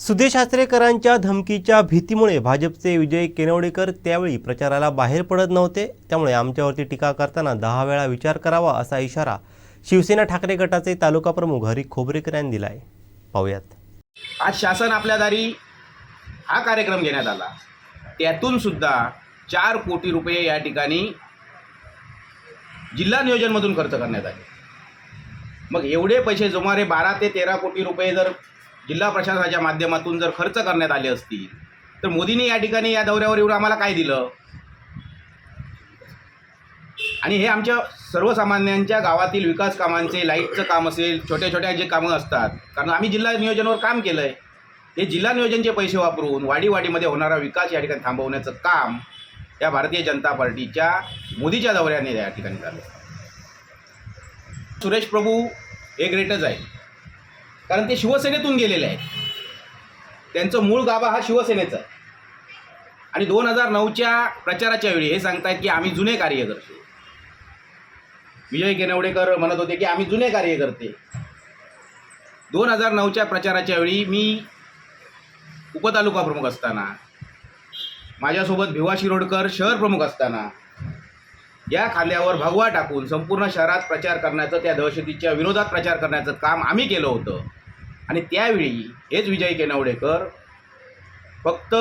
सुदेश आचरेकरांच्या धमकीच्या भीतीमुळे भाजपचे विजय केनवडेकर त्यावेळी प्रचाराला बाहेर पडत नव्हते. त्यामुळे आमच्यावरती टीका करताना दहा वेळा विचार करावा असा इशारा शिवसेना ठाकरे गटाचे तालुका प्रमुख हरी खोबरेकर यांनी दिलाय. पाहूयात. आज शासन आपल्या दारी हा कार्यक्रम घेण्यात आला. त्यातून सुद्धा चार कोटी रुपये या ठिकाणी जिल्हा नियोजनमधून खर्च करण्यात आले. मग एवढे पैसे सुमारे बारा ते तेरा कोटी रुपये जर जिल्हा प्रशासनाच्या माध्यमातून जर खर्च करण्यात आले असतील तर मोदींनी या ठिकाणी या दौऱ्यावर येऊन आम्हाला काय दिलं? आणि हे आमच्या सर्वसामान्यांच्या गावातील विकास कामांचे लाईटचं काम असेल छोट्या छोट्या जे कामं असतात कारण आम्ही जिल्हा नियोजनावर काम केलं आहे हे जिल्हा नियोजनचे पैसे वापरून वाडीवाडीमध्ये होणारा विकास या ठिकाणी थांबवण्याचं काम या भारतीय जनता पार्टीच्या मोदीच्या दौऱ्याने या ठिकाणी झालं सुरेश प्रभू हे ग्रेटच आहे. कारण ते शिवसेनेतून गेलेले आहेत. त्यांचं मूळ गाभा हा शिवसेनेचा आहे. आणि दोन हजार नऊच्या प्रचाराच्या वेळी हे सांगतायत की आम्ही जुने कार्यकर्ते. विजय केनवडेकर म्हणत होते की आम्ही जुने कार्यकर्ते. दोन हजार नऊच्या प्रचाराच्या वेळी मी उपतालुका प्रमुख असताना माझ्यासोबत भिवा शिरोडकर शहर प्रमुख असताना या खांद्यावर भगवा टाकून संपूर्ण शहरात प्रचार करण्याचं त्या दहशतीच्या विरोधात प्रचार करण्याचं काम आम्ही केलं होतं. आणि त्यावेळी हेच विजय केनवडेकर फक्त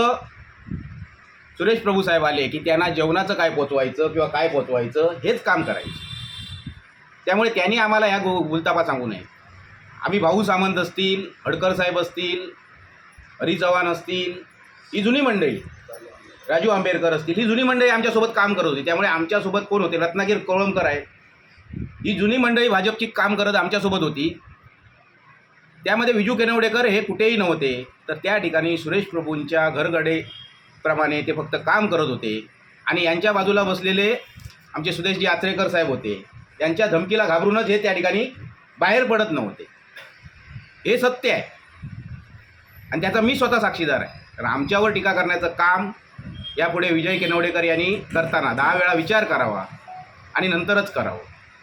सुरेश प्रभू साहेब आले की त्यांना जेवणाचं काय पोचवायचं किंवा काय पोचवायचं हेच काम करायचं. त्यामुळे त्यांनी आम्हाला ह्या गो गुलतापा सांगू नये. आम्ही भाऊ सामंत असतील हडकर साहेब असतील हरी चव्हाण असतील ही जुनी मंडळी राजू आंबेडकर असतील ही जुनी मंडळी आमच्यासोबत काम करत होती. त्यामुळे आमच्यासोबत कोण होते? रत्नागिरी कोळंबकर आहे. ही जुनी मंडळी भाजपची काम करत आमच्यासोबत होती. त्यामध्ये विजू केनवडेकर हे कुठेही नव्हते. तर त्या ठिकाणी सुरेश प्रभूंच्या घरगडेप्रमाणे ते फक्त काम करत होते. आणि यांच्या बाजूला बसलेले आमचे सुदेशजी आचरेकर साहेब होते. त्यांच्या धमकीला घाबरूनच हे त्या ठिकाणी बाहेर पडत नव्हते. हे सत्य आहे. आणि त्याचा मी स्वतः साक्षीदार आहे. तर आमच्यावर टीका करण्याचं काम यापुढे विजय केनवडेकर यांनी करताना दहा वेळा विचार करावा आणि नंतरच करावं.